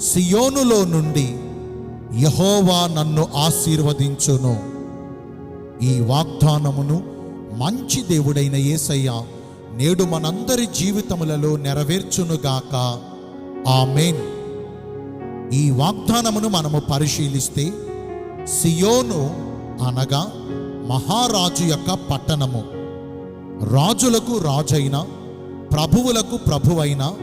సియోనులో నుండి యహోవా నన్ను ఆశీర్వదించును. ఈ వాగ్దానమును మంచి దేవుడైన యేసయ్య నేడు మనందరి జీవితములలో నెరవేర్చునుగాక ఆమెన్. ఈ వాగ్దానమును మనము పరిశీలిస్తే సియోను అనగా మహారాజు యొక్క పట్టణము. రాజులకు రాజైన ప్రభువులకు ప్రభువైన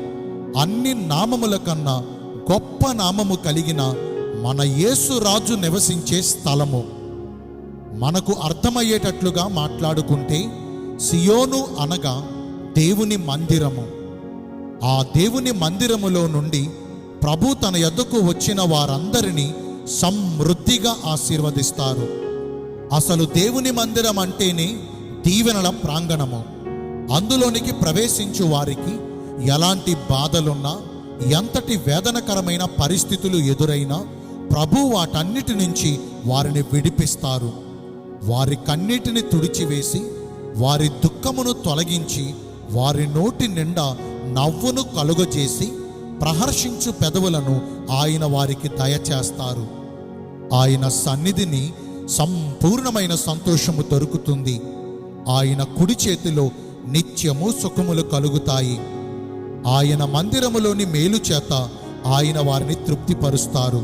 అన్ని నామముల కన్నా గొప్ప నామము కలిగిన మన యేసు రాజు నివసించే స్థలము. మనకు అర్థమయ్యేటట్లుగా మాట్లాడుకుంటే సియోను అనగా దేవుని మందిరము. ఆ దేవుని మందిరములో నుండి ప్రభు తన యొద్దకు వచ్చిన వారందరినీ సమృద్ధిగా ఆశీర్వదిస్తారు. అసలు దేవుని మందిరం అంటేనే దీవెనల ప్రాంగణము. అందులోనికి ప్రవేశించు వారికి ఎలాంటి బాధలున్నా ఎంతటి వేదనకరమైన పరిస్థితులు ఎదురైనా ప్రభు వాటన్నిటి నుంచి వారిని విడిపిస్తారు. వారి కన్నిటిని తుడిచివేసి వారి దుఃఖమును తొలగించి వారి నోటి నిండా నవ్వును కలుగజేసి ప్రహర్షించు పెదవులను ఆయన వారికి దయచేస్తారు. ఆయన సన్నిధిని సంపూర్ణమైన సంతోషము దొరుకుతుంది. ఆయన కుడి చేతిలో నిత్యము సుఖములు కలుగుతాయి. ఆయన మందిరములోని మేలు చేత ఆయన వారిని తృప్తిపరుస్తారు.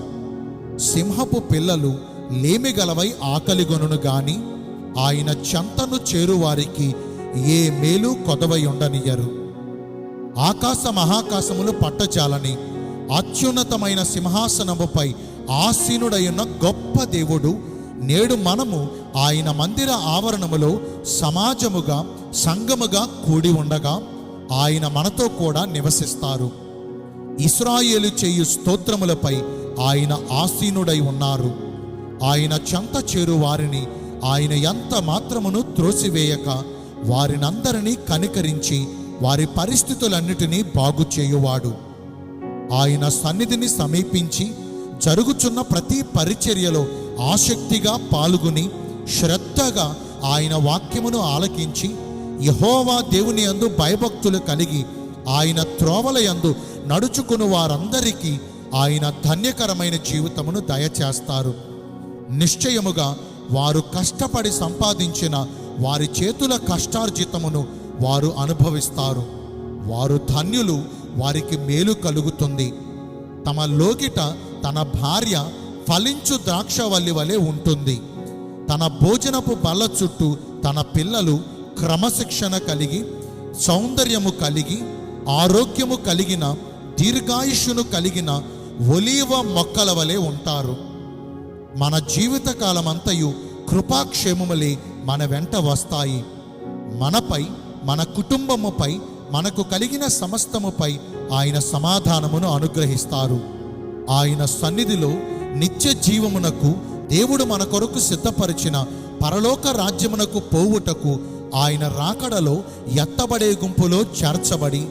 సింహపు పిల్లలు లేమిగలవై ఆకలిగొనును గాని ఆయన చెంతను చేరువారికి ఏ మేలు కొదవై ఉండనియరు ఆకాశ మహాకాశములు పట్టచాలని అత్యున్నతమైన సింహాసనముపై ఆసీనుడైన గొప్ప దేవుడు నేడు మనము ఆయన మందిర ఆవరణములో సమాజముగా సంఘముగా కూడి ఉండగా ఆయన మనతో కూడా నివసిస్తారు. ఇస్రాయేలు చేయు స్తోత్రములపై ఆయన ఆసీనుడై ఉన్నారు. ఆయన చెంత చేరు వారిని ఆయన ఎంత మాత్రమును త్రోసివేయక వారినందరినీ కనికరించి వారి పరిస్థితులన్నిటినీ బాగు చేయువాడు. ఆయన సన్నిధిని సమీపించి జరుగుచున్న ప్రతి పరిచర్యలో ఆసక్తిగా పాల్గొని శ్రద్ధగా ఆయన వాక్యమును ఆలకించి యహోవా దేవుని యందు భయభక్తులు కలిగి ఆయన త్రోవల యందు నడుచుకుని వారందరికీ ఆయన ధన్యకరమైన జీవితమును దయచేస్తారు. నిశ్చయముగా వారు కష్టపడి సంపాదించిన వారి చేతుల కష్టార్జితమును వారు అనుభవిస్తారు. వారు ధన్యులు వారికి మేలు కలుగుతుంది. తమ లోగిట తన భార్య ఫలించు ద్రాక్షవల్లి వలె ఉంటుంది. తన భోజనపు బల్ల చుట్టూ తన పిల్లలు క్రమశిక్షణ కలిగి సౌందర్యము కలిగి ఆరోగ్యము కలిగిన దీర్ఘాయుష్యును కలిగిన ఒలీవ మొక్కల వలె ఉంటారు. మన జీవితకాలమంతయు కృపాక్షేమములే మన వెంట వస్తాయి. మనపై మన కుటుంబముపై మనకు కలిగిన సమస్తముపై ఆయన సమాధానమును అనుగ్రహిస్తారు. ఆయన సన్నిధిలో నిత్య జీవమునకు దేవుడు మన కొరకు సిద్ధపరిచిన పరలోక రాజ్యమునకు పోవుటకు ఆయన రాకడలో ఎత్తబడే గుంపులో చేర్చబడి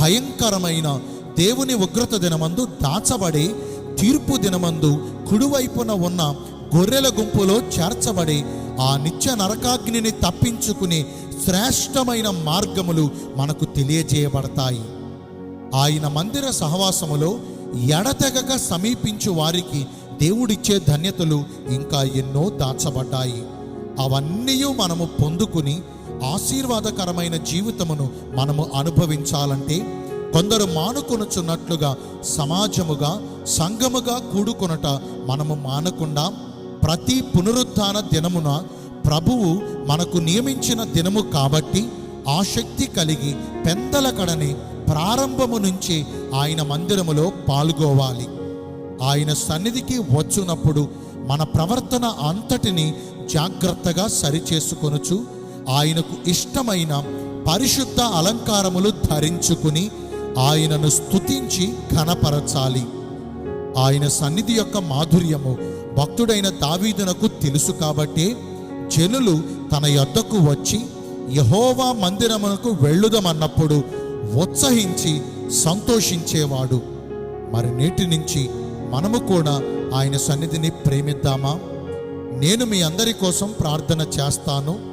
భయంకరమైన దేవుని ఉగ్రత దినమందు దాచబడే తీర్పు దినమందు కుడివైపున ఉన్న గొర్రెల గుంపులో చేర్చబడి ఆ నిత్య నరకాగ్నిని తప్పించుకునే శ్రేష్టమైన మార్గములు మనకు తెలియజేయబడతాయి. ఆయన మందిర సహవాసములో ఎడతెగక సమీపించు వారికి దేవుడిచ్చే ధన్యతలు ఇంకా ఎన్నో దాచబడ్డాయి. అవన్నీ మనము పొందుకుని ఆశీర్వాదకరమైన జీవితమును మనము అనుభవించాలంటే కొందరు మానుకొనుచున్నట్లుగా సమాజముగా సంఘముగా కూడుకొనట మనము మానకుండా ప్రతి పునరుత్థాన దినమున ప్రభువు మనకు నియమించిన దినము కాబట్టి ఆసక్తి కలిగి పెందలకడని ప్రారంభము నుంచి ఆయన మందిరములో పాల్గొవాలి. ఆయన సన్నిధికి వచ్చినప్పుడు మన ప్రవర్తన అంతటిని జాగ్రత్తగా సరిచేసుకొనుచు ఆయనకు ఇష్టమైన పరిశుద్ధ అలంకారములు ధరించుకుని ఆయనను స్తుతించి ఘనపరచాలి. ఆయన సన్నిధి యొక్క మాధుర్యము భక్తుడైన దావీదునకు తెలుసు కాబట్టి జనులు తన యొద్దకు వచ్చి యహోవా మందిరమునకు వెళ్ళుదమన్నప్పుడు ఉత్సహించి సంతోషించేవాడు. మరి నేటి నుంచి మనము కూడా ఆయన సన్నిధిని ప్రేమిద్దామా? నేను మీ అందరి కోసం ప్రార్థన చేస్తాను.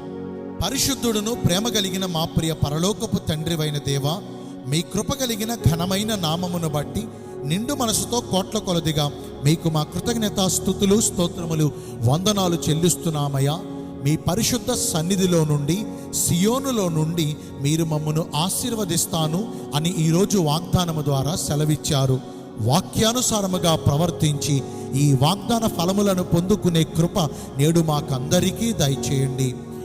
పరిశుద్ధుడును ప్రేమ కలిగిన మా ప్రియ పరలోకపు తండ్రివైన దేవా మీ కృప కలిగిన ఘనమైన నామమును బట్టి నిండు మనసుతో కోట్ల కొలదిగా మీకు మా కృతజ్ఞత స్థుతులు స్తోత్రములు వందనాలు చెల్లిస్తున్నామయ్యా. మీ పరిశుద్ధ సన్నిధిలో నుండి సియోనులో నుండి మీరు మమ్మను ఆశీర్వదిస్తాను అని ఈరోజు వాగ్దానము ద్వారా సెలవిచ్చారు. వాక్యానుసారముగా ప్రవర్తించి ఈ వాగ్దాన ఫలములను పొందుకునే కృప నేడు మాకందరికీ దయచేయండి.